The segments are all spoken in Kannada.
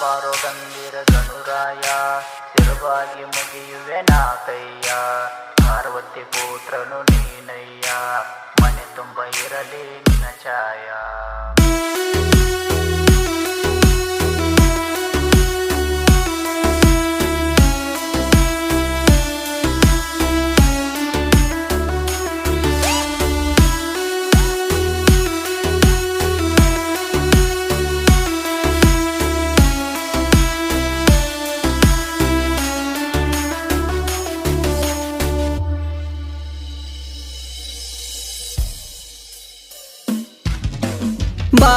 ಬಾರೋ ಗಂಭೀರ ಗಣುರಾಯ ಸ್ಥಿರವಾಗಿ ಮುಗಿಯುವೆ ನಾ ಕೈಯ ಪಾರ್ವತಿ ಪುತ್ರನು ನೀನಯ್ಯ ಮನೆ ತುಂಬ ಇರಲಿ ನಿನ್ನ ಛಾಯ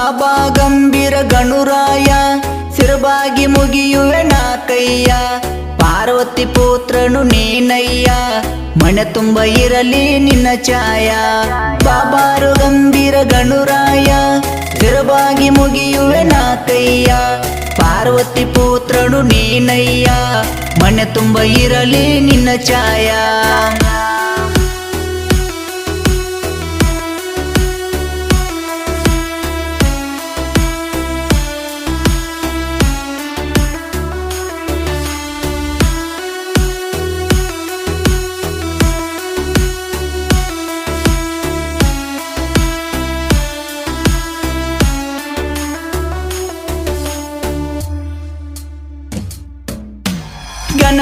ಬಾಬಾ ಗಂಭೀರ ಗಣುರಾಯ, ಸಿರಬಾಗಿ ಮುಗಿಯುವೆ ನಾಕಯ್ಯ. ಕೈಯ ಪಾರ್ವತಿ ಪುತ್ರನು ನೀನಯ್ಯ, ಮನೆ ತುಂಬ ಇರಲಿ ನಿನ್ನ ಛಾಯ. ಬಾಬಾರು ಗಂಭೀರ ಗಣುರಾಯ, ಸಿರಬಾಗಿ ಮುಗಿಯುವೆ ನಾಕಯ್ಯ. ಕೈಯ ಪಾರ್ವತಿ ಪುತ್ರನು ನೀನಯ್ಯ, ಮನೆ ತುಂಬ ಇರಲಿ ನಿನ್ನ ಛಾಯ.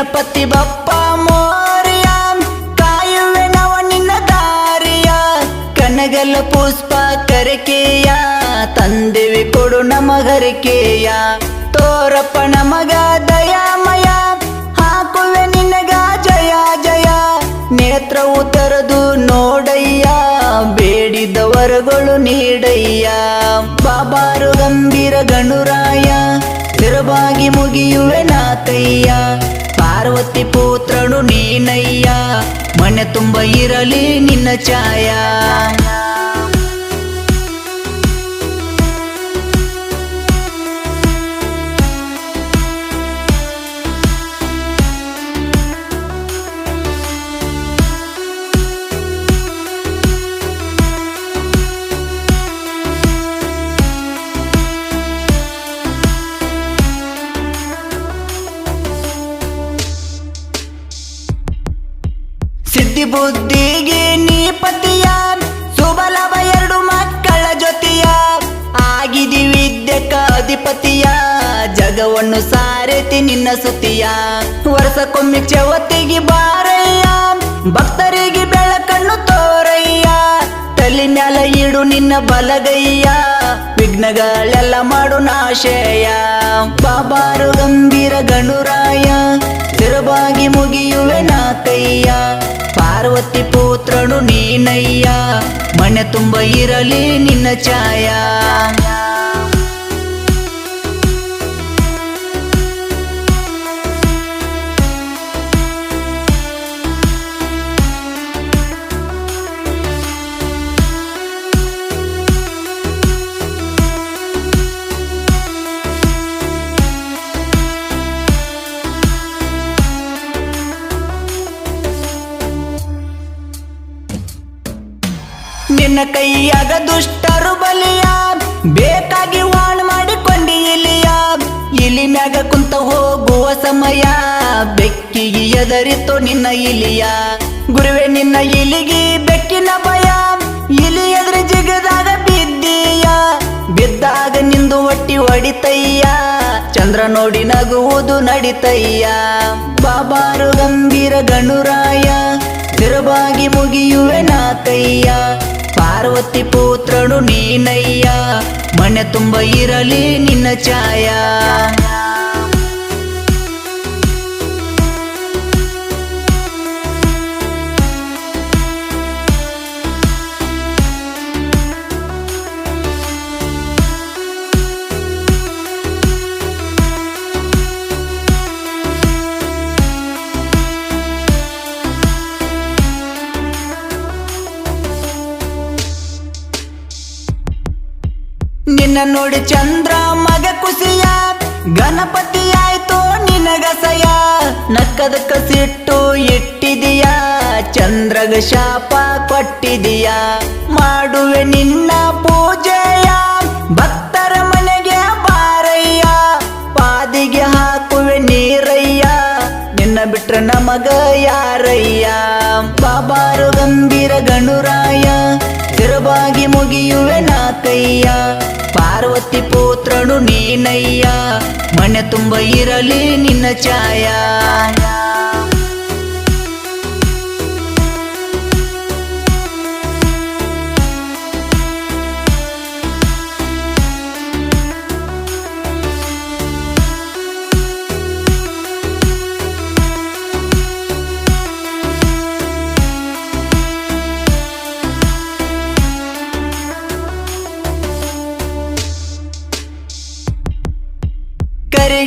ಗಣಪತಿ ಬಪ್ಪ ಮೋರ್ಯ, ಕಾಯುವೆ ನವ ನಿನ್ನ ದಾರಿಯ. ಕನಗಲ ಪುಷ್ಪ ಕರಕೆಯ, ತಂದೆವಿ ಕೊಡು ನಮಗರಿಕೆಯ ತೋರಪ್ಪ ನಮಗ ದಯಾಮಯ, ಹಾಕುವೆ ನಿನಗ ಜಯ ಜಯ. ನೇತ್ರವು ಉತ್ತರದು ನೋಡಯ್ಯ ಬೇಡಿದ ವರಗಳು ನೀಡಯ್ಯ. ಬಾಬಾರು ಗಂಭೀರ ಗಣುರಾಯ ಸ್ಥಿರವಾಗಿ ಮುಗಿಯುವೆ ನಾತಯ್ಯ. ಪಾರ್ವತಿ ಪುತ್ರನು ನೀನಯ್ಯ ಮನೆ ತುಂಬ ಇರಲಿ ನಿನ್ನ ಛಾಯ. ಸಿದ್ಧಿ ಬುದ್ಧಿಗೆ ನೀ ಪತಿಯ ಸುಬಲವ ಎರಡು ಮಕ್ಕಳ ಜೊತೆಯ ಆಗಿದಿ ವಿದ್ಯಕ ಅಧಿಪತಿಯ ಜಗವನ್ನು ಸಾರೆತಿ ನಿನ್ನ ಸುತಿಯ ವರ್ಷಕ್ಕೊಮ್ಮೆ ಚವತಿಗೆ ಬಾರಯ್ಯ. ಭಕ್ತರಿಗೆ ಬೆಳಕನ್ನು ತೋರಯ್ಯ. ತಲೆ ಮ್ಯಾಲ ಇಡು ನಿನ್ನ ಬಲಗಯ್ಯ. ವಿಘ್ನಗಳೆಲ್ಲ ಮಾಡು ನಾಶಯ. ಬಾಬಾರು ಗಂಭೀರ ಗಣುರಾಯ. ಸ್ಥಿರವಾಗಿ ಮುಗಿಯುವೆ ನಾತಯ್ಯ. ಪಾರ್ವತಿ ಪುತ್ರನು ನೀನಯ್ಯ. ಮನೆ ತುಂಬ ಇರಲಿ ನಿನ್ನ ಛಾಯ. ನಿನ್ನ ಕೈಯಾಗ ದುಷ್ಟರು ಬಲಿಯ. ಬೇಕಾಗಿ ವಾಣ್ ಮಾಡಿಕೊಂಡಿ ಇಲಿಯ. ಇಲಿ ಮ್ಯಾಗ ಕುಂತ ಹೋಗುವ ಸಮಯ. ಬೆಕ್ಕಿಗೆ ಎದರಿತು ನಿನ್ನ ಇಲಿಯ. ಗುರುವೆ, ನಿನ್ನ ಇಲಿಗಿ ಬೆಕ್ಕಿನ ಭಯ. ಇಲಿ ಎದುರು ಜಿಗದಾಗ ಬಿದ್ದೀಯ. ಬಿದ್ದಾಗ ನಿಂದು ಒಟ್ಟಿ ಹೊಡಿತಯ್ಯ. ಚಂದ್ರ ನೋಡಿ ನಗುವುದು ನಡಿತಯ್ಯ. ಬಾಬಾರು ಗಂಭೀರ ಗಣುರಾಯ. ಸ್ಥಿರವಾಗಿ ಮುಗಿಯುವೆ ನಾತಯ್ಯ. ಪಾರ್ವತಿ ಪುತ್ರನು ನೀನಯ್ಯ ಮನೆ ತುಂಬ ಇರಲಿ ನಿನ್ನ ಛಾಯ. ನಿನ್ನ ನೋಡಿ ಚಂದ್ರ ಮಗ ಕುಸಿಯ. ಗಣಪತಿ ಆಯ್ತು ನಿನಗ ನಕ್ಕದಕ್ಕ ಸಿಟ್ಟು ಇಟ್ಟಿದೀಯಾ. ಚಂದ್ರಗ ಶಾಪ ಕೊಟ್ಟಿದೀಯ. ಮಾಡುವೆ ನಿನ್ನ ಪೂಜೆಯ. ಭಕ್ತರ ಮನೆಗೆ ಬಾರಯ್ಯ. ಪಾದಿಗೆ ಹಾಕುವೆ ನೀರಯ್ಯ. ನಿನ್ನ ಬಿಟ್ರ ನಮಗ ಯಾರಯ್ಯ? ಬಾಬಾರು ಗಂಭೀರ ಗಣುರಾಯ. ತಿರುಬಾಗಿ ಮುಗಿಯುವೆ ನಾಕಯ್ಯ ಪಾರ್ವತಿ ಪುತ್ರನು ನೀನಯ್ಯ ಮನೆ ತುಂಬ ಇರಲಿ ನಿನ್ನ ಛಾಯ.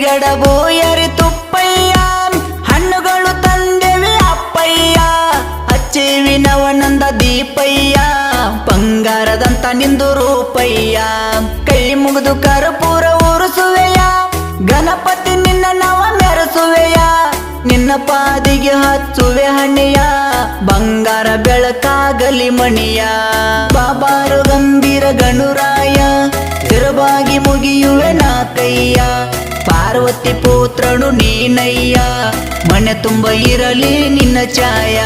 ಎರಿ ತುಪ್ಪಯ್ಯ. ಹಣ್ಣುಗಳು ತಂದೆವಿ ಅಪ್ಪಯ್ಯ. ಹಚ್ಚಿವಿ ನವನಂದ ದೀಪಯ್ಯ. ಬಂಗಾರದಂತ ನಿಂದು ರೂಪಯ್ಯ. ಕೈ ಮುಗಿದು ಕರ್ಪೂರ ಉರುಸುವೆಯ. ಗಣಪತಿ ನಿನ್ನ ನವ ಮೆರೆಸುವೆಯ. ನಿನ್ನ ಪಾದಿಗೆ ಹಚ್ಚುವೆ ಹಣ್ಣಿಯ. ಬಂಗಾರ ಬೆಳಕಾಗಲಿ ಮಣಿಯ. ಬಾಬಾರು ಗಂಭೀರ ಗಣುರಾಯ. ತಿರುಬಾಗಿ ಮುಗಿಯುವೆ ನಾ ಕೈಯ ಪಾರ್ವತಿ ಪುತ್ರನು ನೀನಯ್ಯ. ಮನೆ ತುಂಬ ಇರಲಿ ನಿನ್ನ ಛಾಯ.